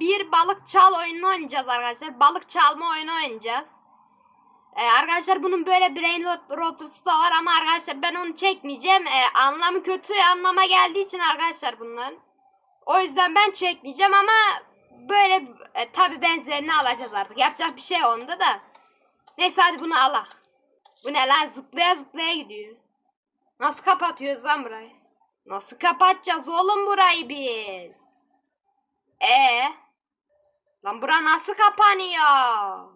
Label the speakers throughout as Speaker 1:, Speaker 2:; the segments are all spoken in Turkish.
Speaker 1: bir balık çal oyununu oynayacağız arkadaşlar. Balık çalma oyunu oynayacağız. Ee, arkadaşlar bunun böyle brain rot- rotası da var ama arkadaşlar ben onu çekmeyeceğim. Ee, anlamı kötü anlama geldiği için arkadaşlar bunların. O yüzden ben çekmeyeceğim ama böyle e, tabi benzerini alacağız artık. Yapacak bir şey onda da. Neyse hadi bunu alak. Bu ne lan zıplaya zıplaya gidiyor. Nasıl kapatıyoruz lan burayı? Nasıl kapatacağız oğlum burayı biz? E Lan bura nasıl kapanıyor?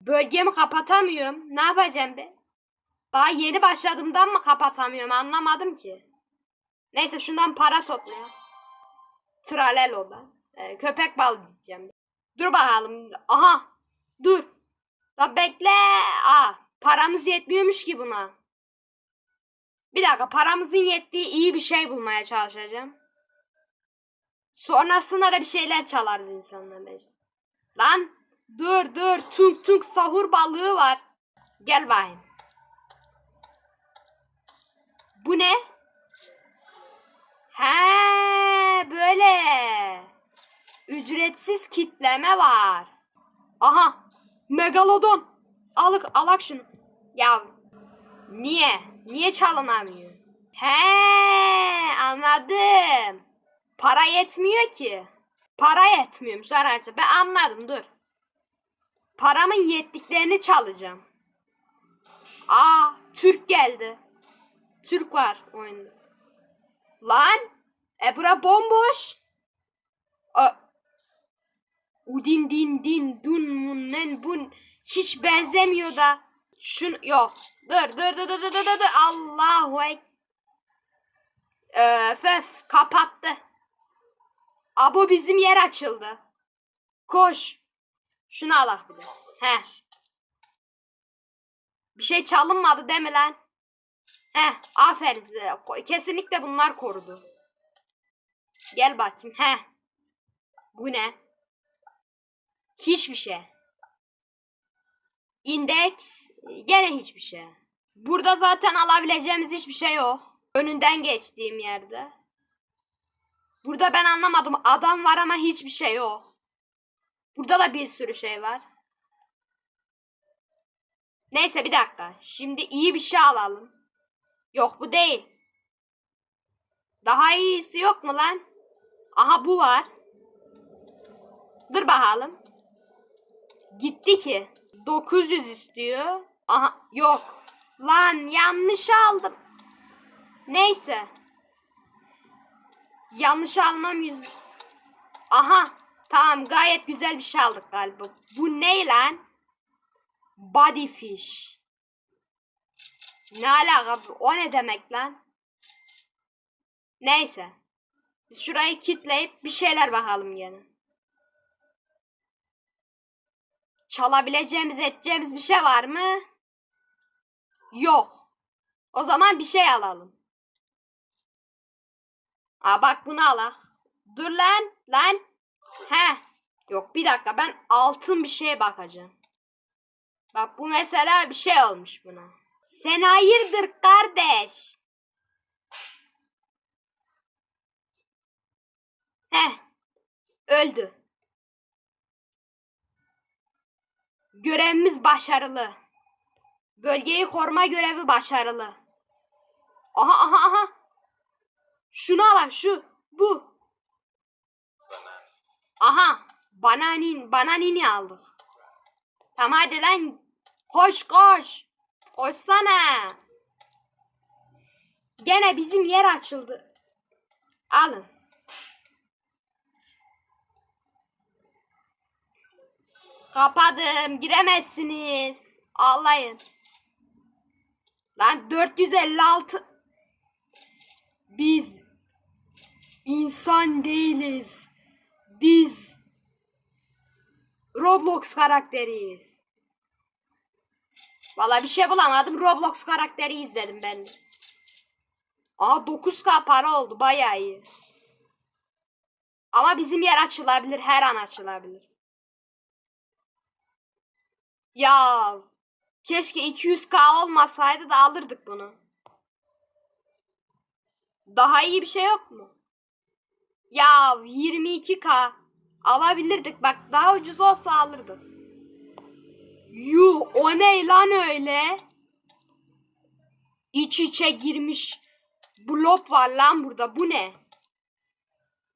Speaker 1: Bölgemi kapatamıyorum. Ne yapacağım be? Daha yeni başladığımdan mı kapatamıyorum anlamadım ki. Neyse şundan para toplayalım. Tralelo da. Ee, köpek bal diyeceğim. Dur bakalım. Aha. Dur. La bekle. Aa, paramız yetmiyormuş ki buna. Bir dakika paramızın yettiği iyi bir şey bulmaya çalışacağım. Sonrasında da bir şeyler çalarız insanlar işte. Lan dur dur tunk tunk sahur balığı var. Gel bakayım. Bu ne? He böyle. Ücretsiz kitleme var. Aha megalodon. Alık alak şunu. Ya niye? Niye çalınamıyor? He anladım. Para yetmiyor ki. Para yetmiyormuş arkadaşlar. Ben anladım dur. Paramın yettiklerini çalacağım. Aa Türk geldi. Türk var oyunda. Lan e bura bomboş. A Udin din din dun mun nen bun hiç benzemiyor da. Şun yok. Dur dur dur dur dur dur dur. Allahu ek. Öf öf kapattı. Abo bizim yer açıldı. Koş. Şunu al ah bir de. He. Bir şey çalınmadı değil mi lan? He, aferin size. Kesinlikle bunlar korudu. Gel bakayım. He. Bu ne? Hiçbir şey. Indeks gene hiçbir şey. Burada zaten alabileceğimiz hiçbir şey yok. Önünden geçtiğim yerde. Burada ben anlamadım. Adam var ama hiçbir şey yok. Burada da bir sürü şey var. Neyse bir dakika. Şimdi iyi bir şey alalım. Yok bu değil. Daha iyisi yok mu lan? Aha bu var. Dur bakalım. Gitti ki. 900 istiyor. Aha yok. Lan yanlış aldım. Neyse. Yanlış almam yüz. Aha. Tamam gayet güzel bir şey aldık galiba. Bu ne lan? Bodyfish. Ne alaka? O ne demek lan? Neyse. Şurayı kitleyip bir şeyler bakalım gene. Çalabileceğimiz, edeceğimiz bir şey var mı? Yok. O zaman bir şey alalım. Aa bak bunu al ha. Dur lan, lan. He. Yok bir dakika ben altın bir şeye bakacağım. Bak bu mesela bir şey olmuş buna. Sen hayırdır kardeş? Heh. Öldü. Görevimiz başarılı. Bölgeyi koruma görevi başarılı. Aha aha aha. Şunu al şu. Bu. Aha. Bananin, bananini aldık. Tamam hadi lan. Koş koş. Koşsana. Gene bizim yer açıldı. Alın. Kapadım. Giremezsiniz. Ağlayın. Lan 456. Biz insan değiliz. Biz Roblox karakteriyiz. Valla bir şey bulamadım. Roblox karakteri izledim ben. Aa 9k para oldu. Bayağı iyi. Ama bizim yer açılabilir. Her an açılabilir. Ya keşke 200k olmasaydı da alırdık bunu. Daha iyi bir şey yok mu? Ya 22k. Alabilirdik bak daha ucuz olsa alırdık. Yuh o ne lan öyle? İç içe girmiş blok var lan burada bu ne?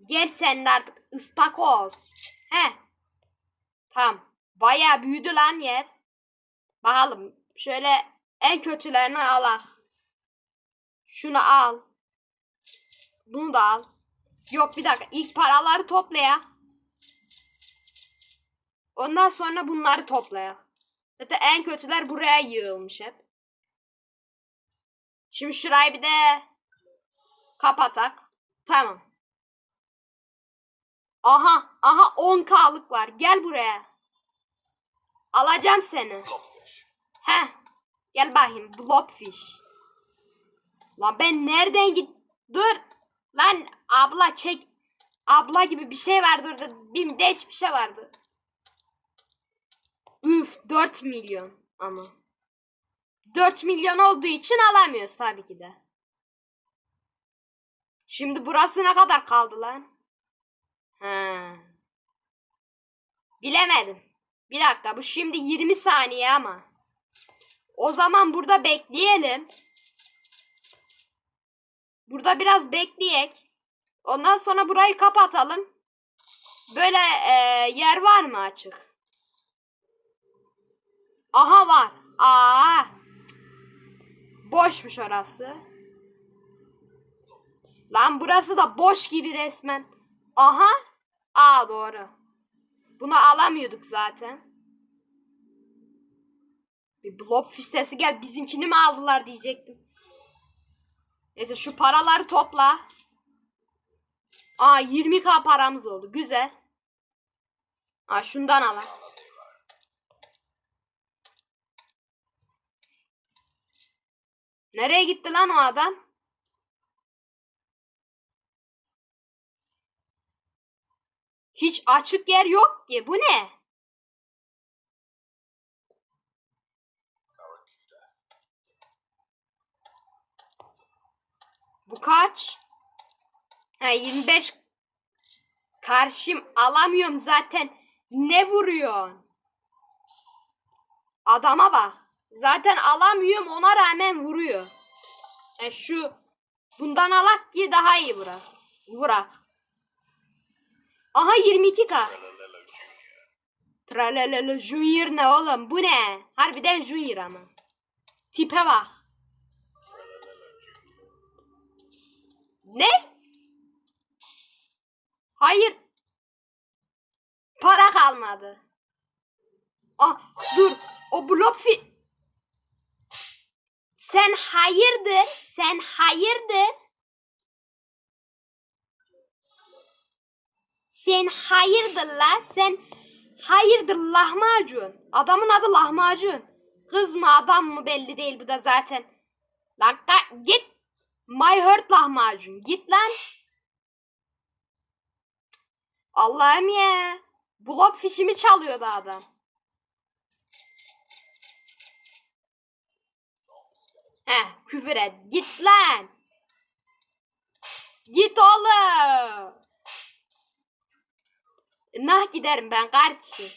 Speaker 1: Gel sen de artık ıstakoz. He. Tamam. Baya büyüdü lan yer. Bakalım. Şöyle en kötülerini alak. Şunu al. Bunu da al. Yok bir dakika. İlk paraları topla ya. Ondan sonra bunları topla ya. Zaten en kötüler buraya yığılmış hep. Şimdi şurayı bir de kapatak. Tamam. Aha, aha 10k'lık var. Gel buraya. Alacağım seni. He. Gel bakayım. Blobfish. Lan ben nereden git? Dur. Lan abla çek. Abla gibi bir şey vardı orada. Bir değiş bir şey vardı. Üf 4 milyon ama. 4 milyon olduğu için alamıyoruz tabii ki de. Şimdi burası ne kadar kaldı lan? Ha. Bilemedim. Bir dakika bu şimdi 20 saniye ama. O zaman burada bekleyelim. Burada biraz bekleyek. Ondan sonra burayı kapatalım. Böyle e, yer var mı açık? Aha var. Aa. Boşmuş orası. Lan burası da boş gibi resmen. Aha. Aa doğru. Bunu alamıyorduk zaten. Bir blobfish sesi gel bizimkini mi aldılar diyecektim. Neyse şu paraları topla. Aa 20k paramız oldu. Güzel. Aa şundan alalım. Nereye gitti lan o adam? Hiç açık yer yok ki. Bu ne? Bu kaç? Ha 25. Karşım alamıyorum zaten. Ne vuruyorsun? Adama bak. Zaten alamıyorum ona rağmen vuruyor. E şu bundan alak ki daha iyi vurar. Vurak. Aha 22k. Tralalala Junior ne oğlum bu ne? Harbiden Junior ama. Tipe bak. Ne? Hayır. Para kalmadı. Ah dur. O blokfi... Sen hayırdır? Sen hayırdır? Sen hayırdır la? Sen hayırdır lahmacun. Adamın adı lahmacun. Kız mı adam mı belli değil bu da zaten. Lan git. My hurt lahmacun. Git lan. Allah'ım ya. Blok fişimi çalıyordu adam. Heh küfür et. Git lan. Git oğlum. Nah giderim ben kardeşim.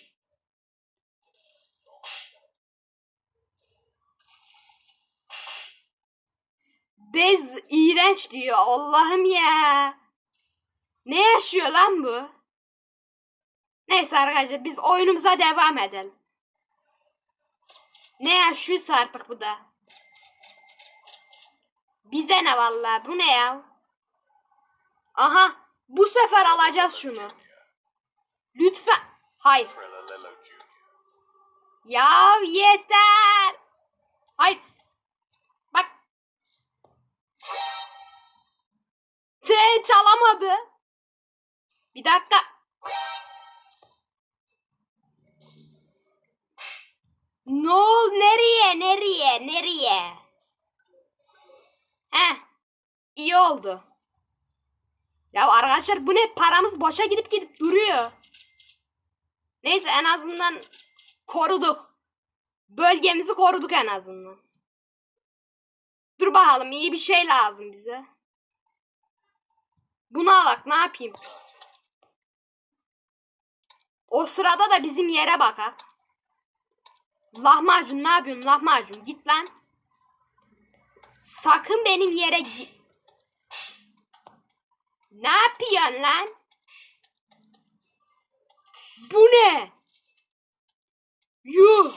Speaker 1: Bez iğrenç diyor. Allah'ım ya. Ne yaşıyor lan bu? Neyse arkadaşlar biz oyunumuza devam edelim. Ne yaşıyorsa artık bu da. Bize ne vallahi bu ne ya? Aha bu sefer alacağız şunu. Lütfen. Hayır. Ya yeter. Hayır. Bak. T çalamadı. Bir dakika. Ne ol nereye nereye nereye? Heh. İyi oldu. Ya arkadaşlar bu ne paramız boşa gidip gidip duruyor. Neyse en azından koruduk. Bölgemizi koruduk en azından. Dur bakalım iyi bir şey lazım bize. Bunu alak ne yapayım? O sırada da bizim yere bakar. Lahmacun ne yapıyorsun lahmacun git lan. Sakın benim yere git. Ne yapıyorsun lan? Bu ne? Yuh.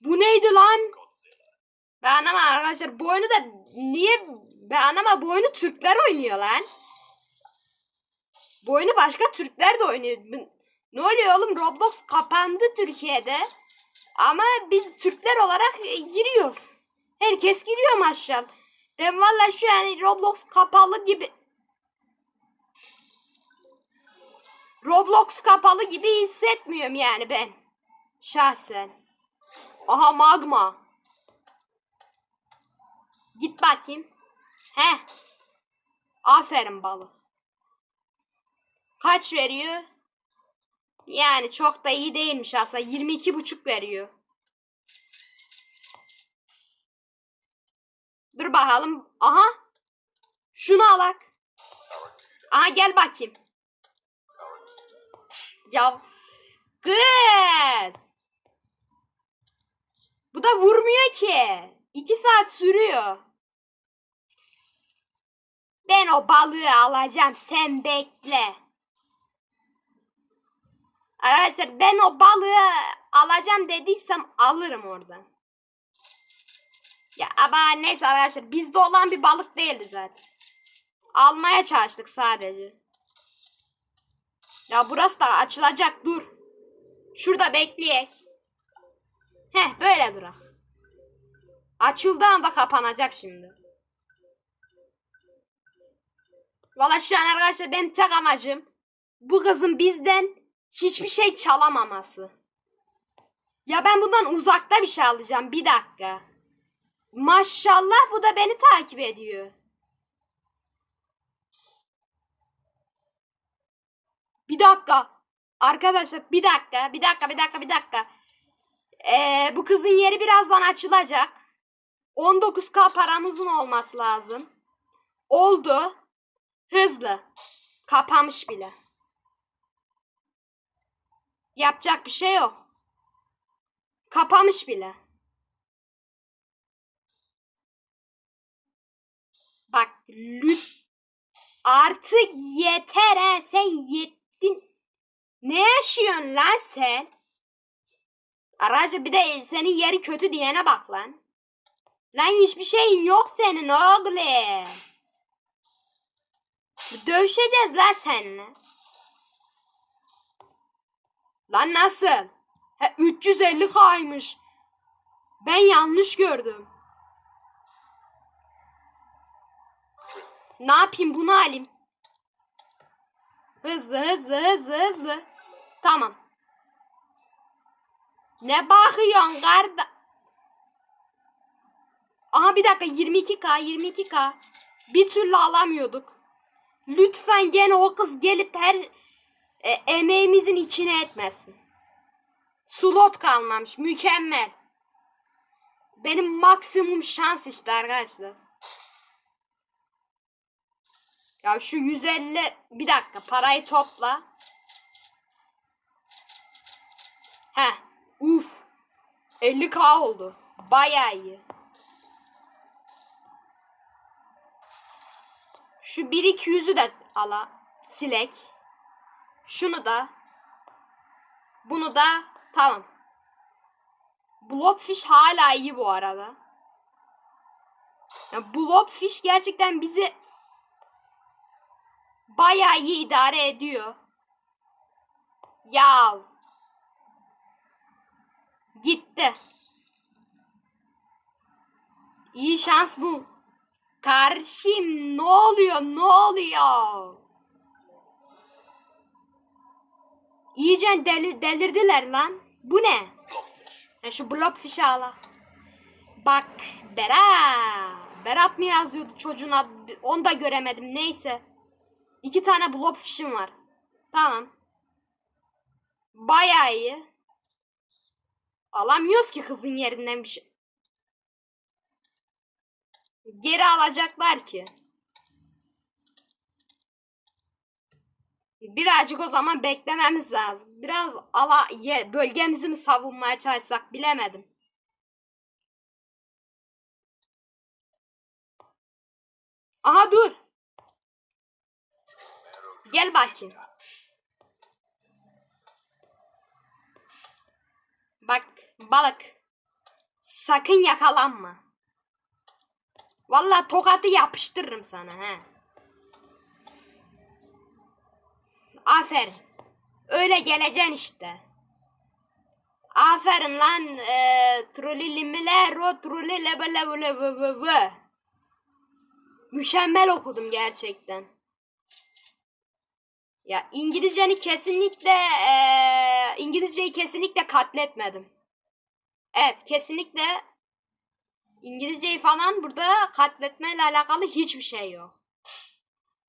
Speaker 1: Bu neydi lan? Ben anlamadım arkadaşlar. Bu oyunu da niye ben anlamadım. Bu oyunu Türkler oynuyor lan. Bu oyunu başka Türkler de oynuyor. Ne oluyor oğlum? Roblox kapandı Türkiye'de. Ama biz Türkler olarak e, giriyoruz. Herkes giriyor maşallah. Ben valla şu an Roblox kapalı gibi Roblox kapalı gibi hissetmiyorum yani ben. Şahsen. Aha magma. Git bakayım. He. Aferin balık. Kaç veriyor? Yani çok da iyi değilmiş aslında. 22 buçuk veriyor. Dur bakalım. Aha. Şunu alak. Aha gel bakayım. Ya kız. Bu da vurmuyor ki. İki saat sürüyor. Ben o balığı alacağım. Sen bekle. Arkadaşlar ben o balığı alacağım dediysem alırım oradan. Ya ama neyse arkadaşlar bizde olan bir balık değildi zaten. Almaya çalıştık sadece. Ya burası da açılacak dur. Şurada bekleyek. Heh böyle durak. Açıldığı anda kapanacak şimdi. Valla şu an arkadaşlar benim tek amacım bu kızın bizden hiçbir şey çalamaması. Ya ben bundan uzakta bir şey alacağım. Bir dakika. Maşallah bu da beni takip ediyor. Bir dakika. Arkadaşlar bir dakika. Bir dakika bir dakika bir dakika. Ee, bu kızın yeri birazdan açılacak. 19k paramızın olması lazım. Oldu. Hızlı. Kapamış bile. Yapacak bir şey yok. Kapamış bile. Bak lüt artık yeter ha sen yettin. Ne yaşıyorsun lan sen? Araca bir de senin yeri kötü diyene bak lan. Lan hiçbir şeyin yok senin oğlum. Dövüşeceğiz lan seninle. Lan nasıl? He 350 kaymış. Ben yanlış gördüm. Ne yapayım bunu alayım. Hızlı hızlı hızlı hızlı. Tamam. Ne bakıyorsun karda? Aha bir dakika 22k 22k. Bir türlü alamıyorduk. Lütfen gene o kız gelip her e, emeğimizin içine etmesin. Slot kalmamış. Mükemmel. Benim maksimum şans işte arkadaşlar. Ya şu 150 bir dakika parayı topla. He. Uf. 50k oldu. Bayağı iyi. Şu 1-200'ü de ala. Silek. Şunu da. Bunu da. Tamam. Blobfish hala iyi bu arada. Ya Blobfish gerçekten bizi bayağı iyi idare ediyor. Ya gitti. İyi şans bul. Karşım ne oluyor ne oluyor? İyice deli, delirdiler lan. Bu ne? Ya şu blobfish'i ala. Bak Berat. Berat mı yazıyordu çocuğun adı? Onu da göremedim neyse. İki tane blobfish'im var. Tamam. Bayağı iyi. Alamıyoruz ki kızın yerinden bir şey. Geri alacaklar ki. Birazcık o zaman beklememiz lazım. Biraz ala yer, bölgemizi mi savunmaya çalışsak bilemedim. Aha dur. Gel bakayım. Bak balık. Sakın yakalanma. Vallahi tokatı yapıştırırım sana he. Aferin. Öyle geleceksin işte. Aferin lan. E, trulilimiler o trulilebelebelebebe. Mükemmel okudum gerçekten. Ya İngilizceni kesinlikle e, İngilizceyi kesinlikle katletmedim. Evet kesinlikle İngilizceyi falan burada katletmeyle alakalı hiçbir şey yok.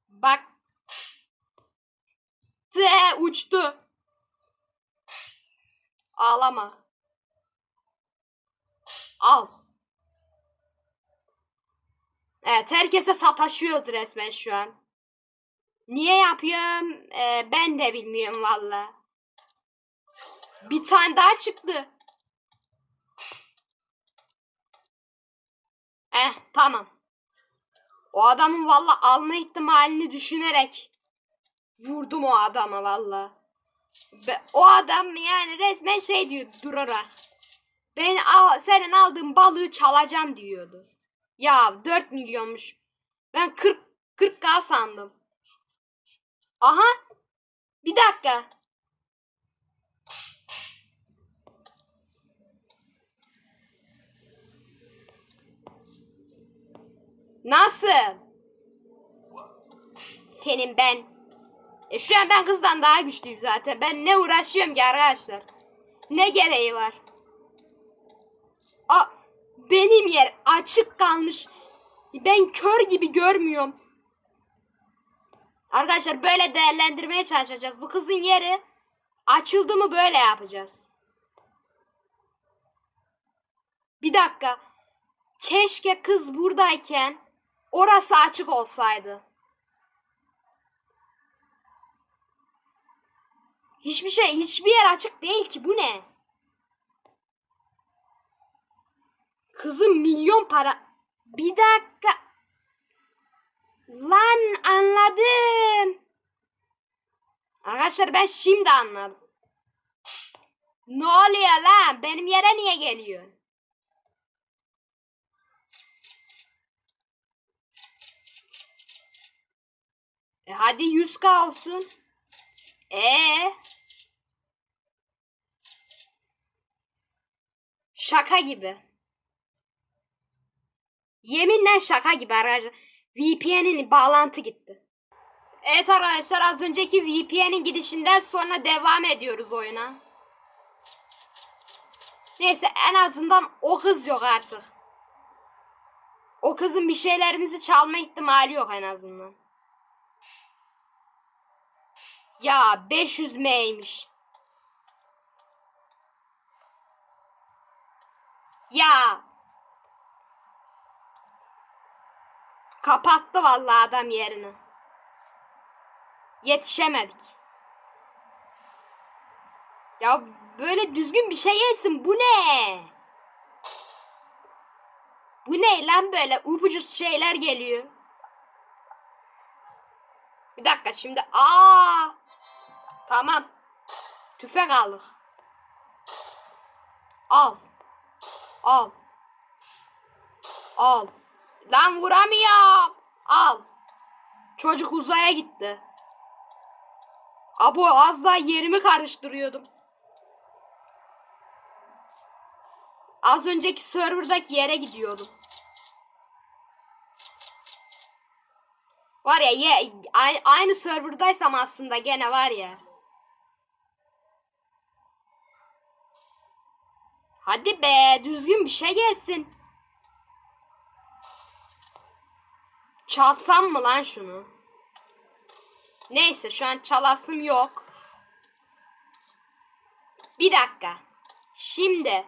Speaker 1: Bak. Te uçtu. Ağlama. Al. Evet herkese sataşıyoruz resmen şu an. Niye yapıyorum? Ee, ben de bilmiyorum valla. Bir tane daha çıktı. Eh tamam. O adamın valla alma ihtimalini düşünerek vurdum o adama valla. O adam yani resmen şey diyor durarak. Ben al, senin aldığın balığı çalacağım diyordu. Ya 4 milyonmuş. Ben 40 40k sandım. Aha. Bir dakika. Nasıl? Senin ben. E şu an ben kızdan daha güçlüyüm zaten. Ben ne uğraşıyorum ki arkadaşlar? Ne gereği var? A benim yer açık kalmış. Ben kör gibi görmüyorum. Arkadaşlar böyle değerlendirmeye çalışacağız. Bu kızın yeri açıldı mı böyle yapacağız. Bir dakika. Keşke kız buradayken orası açık olsaydı. Hiçbir şey, hiçbir yer açık değil ki. Bu ne? Kızım milyon para. Bir dakika. Lan anladım. Arkadaşlar ben şimdi anladım. Ne oluyor lan? Benim yere niye geliyorsun? E hadi 100k olsun. Ee? Şaka gibi. Yeminle şaka gibi arkadaşlar. VPN'in bağlantı gitti. Evet arkadaşlar az önceki VPN'in gidişinden sonra devam ediyoruz oyuna. Neyse en azından o kız yok artık. O kızın bir şeylerimizi çalma ihtimali yok en azından. Ya 500 M'ymiş. Ya. Kapattı vallahi adam yerini. Yetişemedik. Ya böyle düzgün bir şey yesin. Bu ne? Bu ne lan böyle ubucuz şeyler geliyor. Bir dakika şimdi. Aa! Tamam. Tüfek aldık. Al. Al. Al. Lan vuramıyorum. Al. Çocuk uzaya gitti. Abo az daha yerimi karıştırıyordum. Az önceki serverdaki yere gidiyordum. Var ya ye, aynı, serverdaysam aslında gene var ya. Hadi be düzgün bir şey gelsin. Çalsam mı lan şunu? Neyse şu an çalasım yok. Bir dakika. Şimdi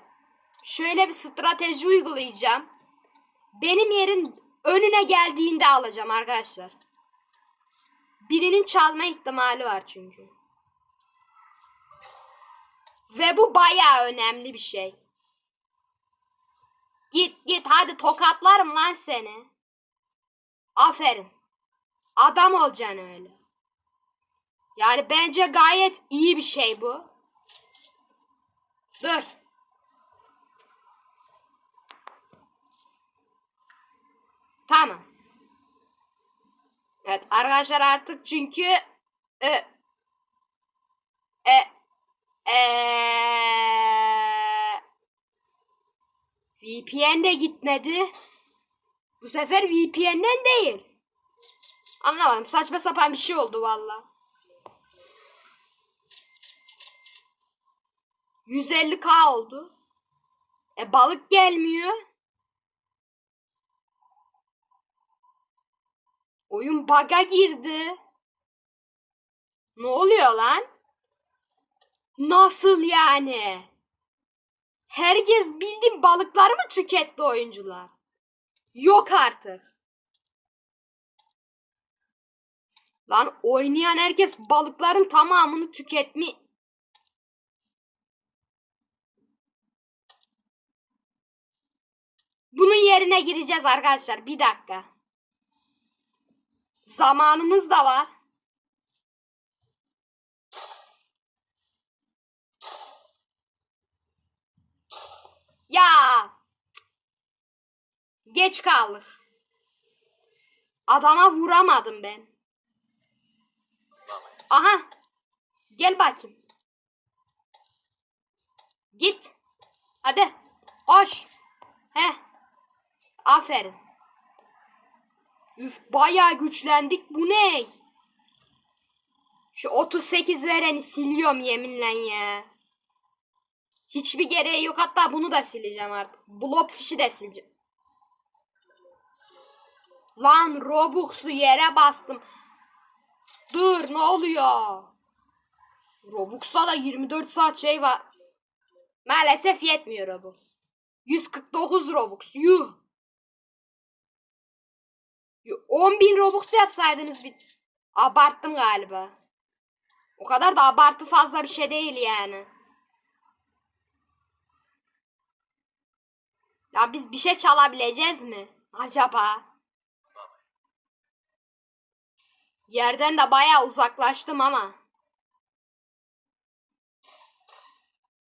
Speaker 1: şöyle bir strateji uygulayacağım. Benim yerin önüne geldiğinde alacağım arkadaşlar. Birinin çalma ihtimali var çünkü. Ve bu bayağı önemli bir şey. Git git hadi tokatlarım lan seni. Aferin. Adam olacaksın öyle. Yani bence gayet iyi bir şey bu. Dur. Tamam. Evet arkadaşlar artık çünkü e, e, e, VPN de gitmedi. Bu sefer VPN'den değil. Anlamadım. Saçma sapan bir şey oldu valla. 150k oldu. E balık gelmiyor. Oyun bug'a girdi. Ne oluyor lan? Nasıl yani? Herkes bildiğin balıkları mı tüketti oyuncular? Yok artık. Lan oynayan herkes balıkların tamamını tüketmi. Bunun yerine gireceğiz arkadaşlar. Bir dakika. Zamanımız da var. Ya. Geç kaldık. Adama vuramadım ben. Aha. Gel bakayım. Git. Hadi. Koş. He. Aferin. Üf bayağı güçlendik. Bu ne? Şu 38 vereni siliyorum yeminle ya. Hiçbir gereği yok. Hatta bunu da sileceğim artık. Blob fişi de sileceğim. Lan Robux'u yere bastım. Dur ne oluyor? Robux'ta da 24 saat şey var. Maalesef yetmiyor Robux. 149 Robux. Yuh. 10 bin Robux yapsaydınız bir... Abarttım galiba. O kadar da abartı fazla bir şey değil yani. Ya biz bir şey çalabileceğiz mi? Acaba? Yerden de bayağı uzaklaştım ama.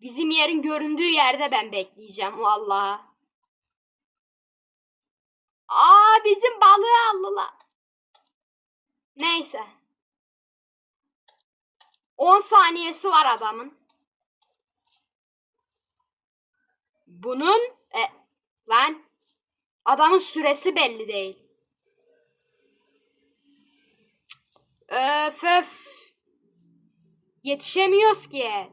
Speaker 1: Bizim yerin göründüğü yerde ben bekleyeceğim vallahi. Aa bizim balığı aldılar. Neyse. 10 saniyesi var adamın. Bunun e, lan adamın süresi belli değil. Öf öf. Yetişemiyoruz ki.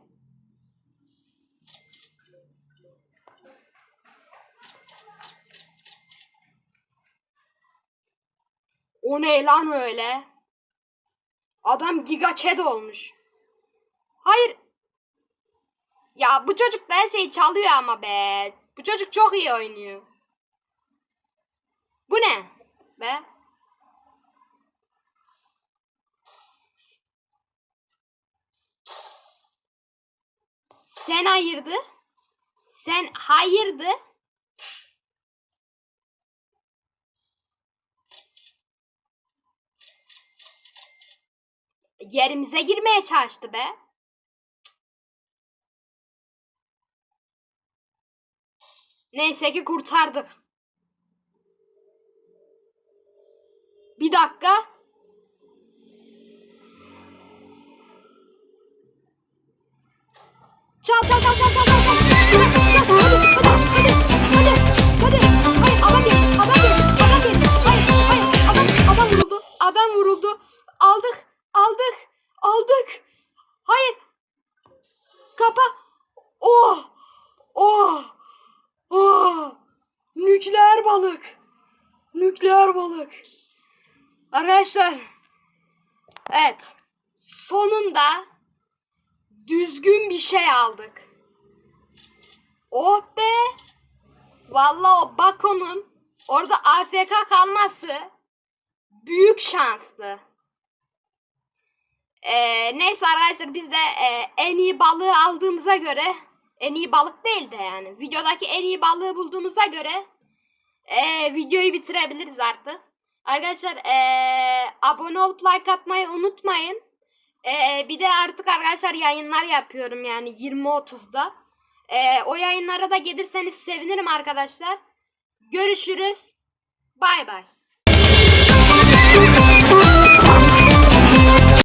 Speaker 1: O ne lan öyle? Adam giga chat olmuş. Hayır. Ya bu çocuk her şeyi çalıyor ama be. Bu çocuk çok iyi oynuyor. Bu ne? Be. Sen hayırdır? Sen hayırdır? Yerimize girmeye çalıştı be. Neyse ki kurtardık. Bir dakika. Çal çal çal çal çal çal. çal. Hadi hadi hadi hadi hadi. Hayır adam gel adam gel adam gel. Hayır hayır adam adam vuruldu. Adam vuruldu. Aldık aldık aldık. Hayır. Kapa. Oh oh oh. Nükleer balık. Nükleer balık. Arkadaşlar. Evet. Sonunda düzgün bir şey aldık. Oh be. Vallahi o Bako'nun orada AFK kalması büyük şanslı. Ee, neyse arkadaşlar biz de e, en iyi balığı aldığımıza göre en iyi balık değil de yani videodaki en iyi balığı bulduğumuza göre e, videoyu bitirebiliriz artık. Arkadaşlar e, abone olup like atmayı unutmayın. E, bir de artık arkadaşlar yayınlar yapıyorum yani 20-30'da. E, o yayınlara da gelirseniz sevinirim arkadaşlar. Görüşürüz. Bay bay.